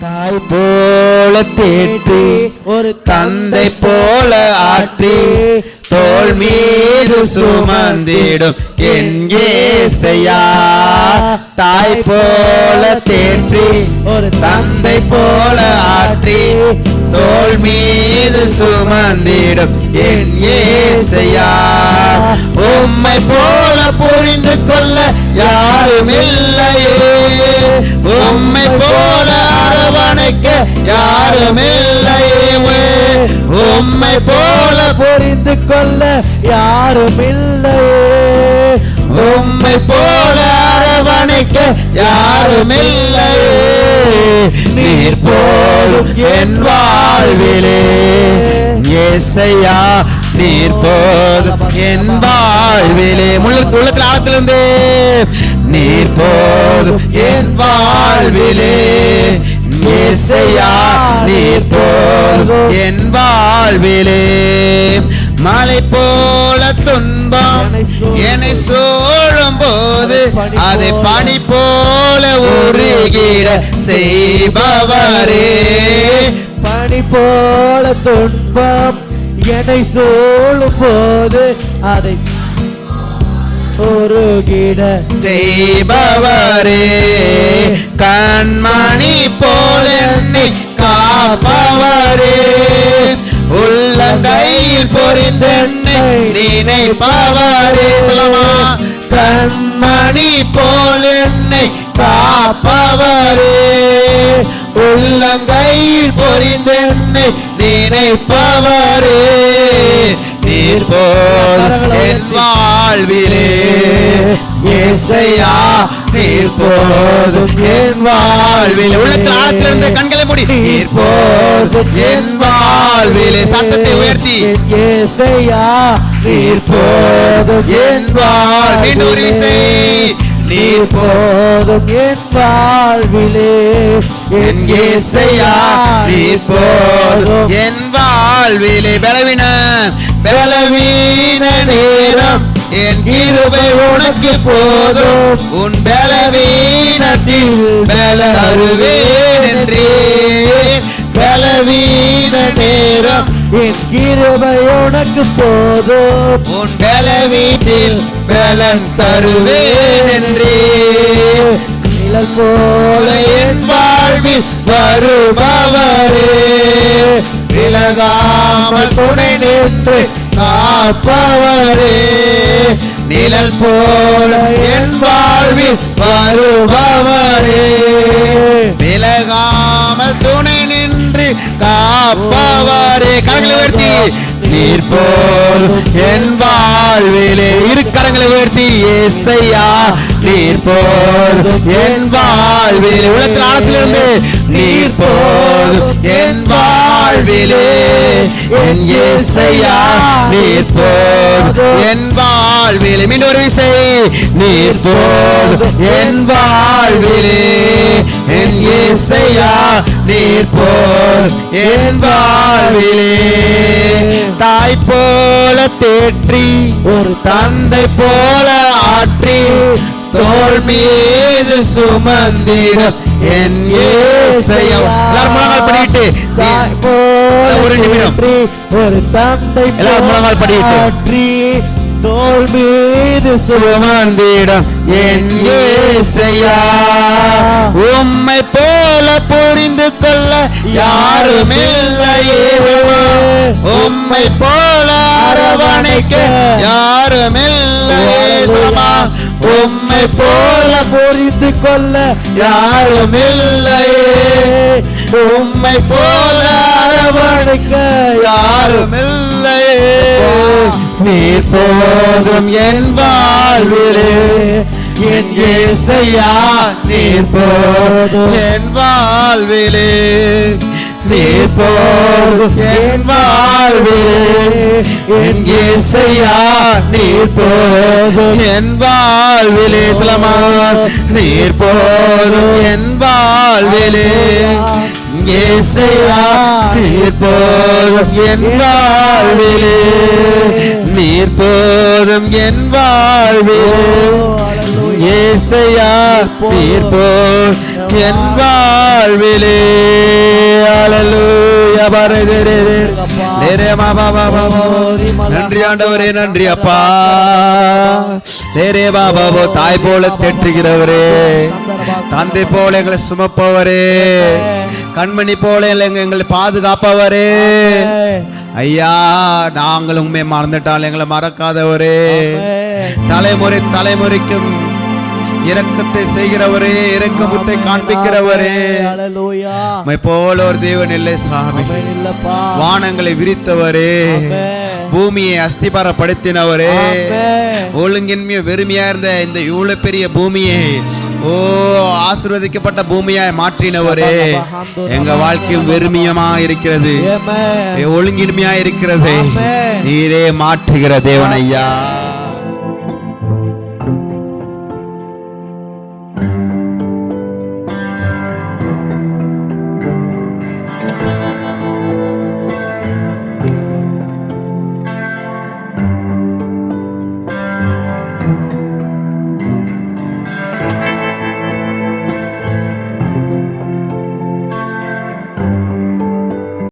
தாய் போல தேற்றி ஒரு தந்தை போல ஆற்றி தோள் மீது சுமந்திடும் எங்கேசையா தாய் போல தேற்றி ஒரு தந்தை போல ஆற்றி தோள் மீது சுமந்திடும் என் ஏசையா. உம்மை போல புரிந்து கொள்ள யாரும் இல்லையே உம்மை போல நினைக்க யாரும் இல்லையே உம்மை போல புரிந்து கொள்ள யாரும் இல்லையே உம்மை போல அரவணைக்க யாரும் இல்லையே நீர் போலும் என் வாழ்விலே. ஏசையா நீர் போதும் என் வாழ்விலே. முழு உள்ளத்தில் ஆழத்திலிருந்து. நீர் போதும் என் வாழ்விலே. இசையா நீ போதும் என் வாழ்விலே. மலை போல துன்பம் என்னை சோழும் போது அதை பணி போல உருகிட செய்பவரே. பணி போல துன்பம் என்னை சோழும் போது அதை உருகிட செய்பவரே கண்மணி போல என்னை காப்பவரே. உள்ள கையில் பொறிந்தென்னை நினைப்பவரே. சொல்லமா கண்மணி போல் என்னை காப்பவரே. உள்ளங்கையில் பொறிந்தென்னை நினைப்பவரே. நீர் போல் என் வாழ்விலே. ஏசையா நீர் போதும் என் வாழ்விலே. உள்ளத்தில் ஆழத்திலிருந்து கண்களை மூடி. நீர் போதும் என் வாழ்விலே. சத்தத்தை உயர்த்தி. ஏசையா நீர் போதும் என் வாழ். மீண்டும் ஒரு விசை நீர் போதும் என் வாழ்விலே. என் ஏசையா நீர் போதும் என் வாழ்விலே. பலவீன பலவீன நேரம் என் கிருபை உனக்கு போதும். உன் பலவீனத்தில் பல அருவேன் பலவீன நேரம் என் கிருபை உனக்கு போதும். உன் பலவீட்டில் பலன் தருவேன் நிழல் போல என் வாழ்வில் வருபவரே. விலகாமல் துணை என்று காப்பவரே. நிழல் போல என் வாழ்வில் வருபவரே. விலகாமல் துணை நின்று காப்பவரே. கரங்களை உயர்த்தி. நீர் போல் என் வாழ்விலே இரு கரங்களை உயர்த்தி. ஏசையா நீர் போல் என் வாழ்விலே. உலகத்தில் ஆழத்திலிருந்து நீர் போதும் என் வாழ்விலே என் இசையா நீர் போதும் என் வாழ்விலே. மீண்டும் ஒரு விசை நீர் போதும் என் வாழ்விலே என் இசையா நீர் போதும் என் வாழ்விலே. தாய் போல தேற்றி ஒரு தந்தை போல ஆற்றி தோல் மீது சுமந்திடும் என் ஏசையம் எல்லாரும் முழங்கால் படிட்டு ஒரு நிமிடம். ஒரு தந்தை எல்லாரும் முழங்கால் படிட்டு. தோல் மீது சுமந்திடம் என் ஏசையா. உம்மை போல புரிந்து கொள்ள யாரும் இல்லையே. உம்மை போல அரவணைக்க சொல்லுமா உம்மை போல புரிந்து கொள்ள யாரும் இல்லையே. உம்மை போல அரவணைக்க யாரும் இல்லையே. நீர் போதும் என் வாழ்விலே. என் இசையா நீர் போதும் என் வாழ்விலே. நீர் போதும் என் வாழ்விலே என் ஏசையா நீர் போதும். என் வாழ்விலே சொல்லமான் நீர் போதும். என் வாழ்விலே ஏசையா நீர் போதும். என் வாழ்விலே நீர் போதும். என் வாழ்விலே ஏசையா தீர்ப்போ என் வாழ்விலே அல்லேலூயா நன்றி ஆண்டவரே நன்றி அப்பா. நேரே பாபா தாய் போல தேற்றுகிறவரே. தந்தை போல எங்களை சுமப்பவரே. கண்மணி போல எங்களை பாதுகாப்பவரே. ஐயா நாங்கள் உண்மை மறந்துட்டால் எங்களை மறக்காதவரே. தலைமுறை தலைமுறைக்கும் இரக்கத்தை செய்கிறவரே இரக்கமுத்தை காண்பிக்கிறவரே. போல ஒரு தேவன் இல்லை சாமி. வானங்களை விரித்தவரே. பூமியை அஸ்திபாரப்படுத்தினவரே. ஆமென். ஒழுங்கின்மைய வெறுமையா இருந்த இந்த இவ்வளவு பெரிய பூமியை ஓ ஆசீர்வதிக்கப்பட்ட பூமியாய் மாற்றினவரே. எங்க வாழ்க்கையும் வெறுமையமா இருக்கிறது. ஒழுங்கின்மையா இருக்கிறது. நீரே மாற்றுகிற தேவன் ஐயா